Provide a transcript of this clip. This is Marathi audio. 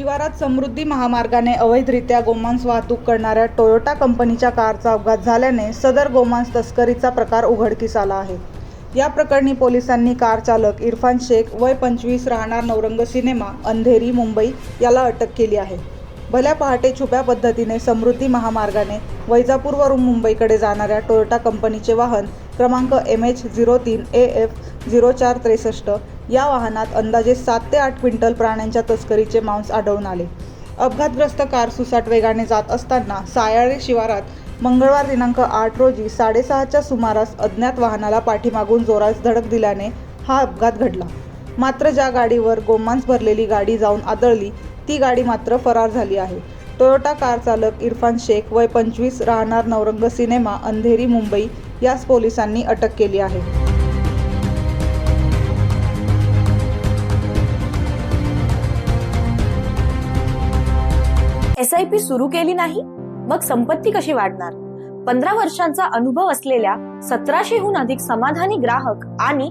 शिवारात समृद्धी महामार्गाने अवैधरित्या गोमांस वाहतूक करणाऱ्या टोयोटा कंपनीच्या कारचा अपघात झाल्याने सदर गोमांस तस्करीचा प्रकार उघडकीस आला आहे. या प्रकरणी पोलिसांनी कार चालक इरफान शेख वय पंचवीस राहणार नवरंग सिनेमा अंधेरी मुंबई याला अटक केली आहे. भल्या पहाटे छुप्या पद्धतीने समृद्धी महामार्गाने वैजापूरवरून मुंबईकडे जाणाऱ्या टोयोटा कंपनीचे वाहन क्रमांक एम एच झिरो तीन ए एफ झिरो चार त्रेसष्ट या वाहनात अंदाजे सात ते आठ क्विंटल प्राण्यांच्या तस्करीचे मांस आढळून आले. अपघातग्रस्त कार सुसाट वेगाने जात असताना सायाळे शिवारात मंगळवार दिनांक आठ रोजी साडेसहाच्या सुमारास अज्ञात वाहनाला पाठीमागून जोरास धडक दिल्याने हा अपघात घडला. मात्र ज्या गाडीवर गोमांस भरलेली गाडी जाऊन आदळली ती गाडी मात्र फरार झाली आहे. टोयोटा कार चालक इरफान शेख वय पंचवीस राहणार नवरंग सिनेमा अंधेरी मुंबई यास पोलिसांनी अटक केली आहे. एस आय पी सुरू केली नाही मग संपत्ती कशी वाढणार? पंधरा वर्षांचा अनुभव असलेल्या सतराशेहून अधिक समाधानी ग्राहक आणि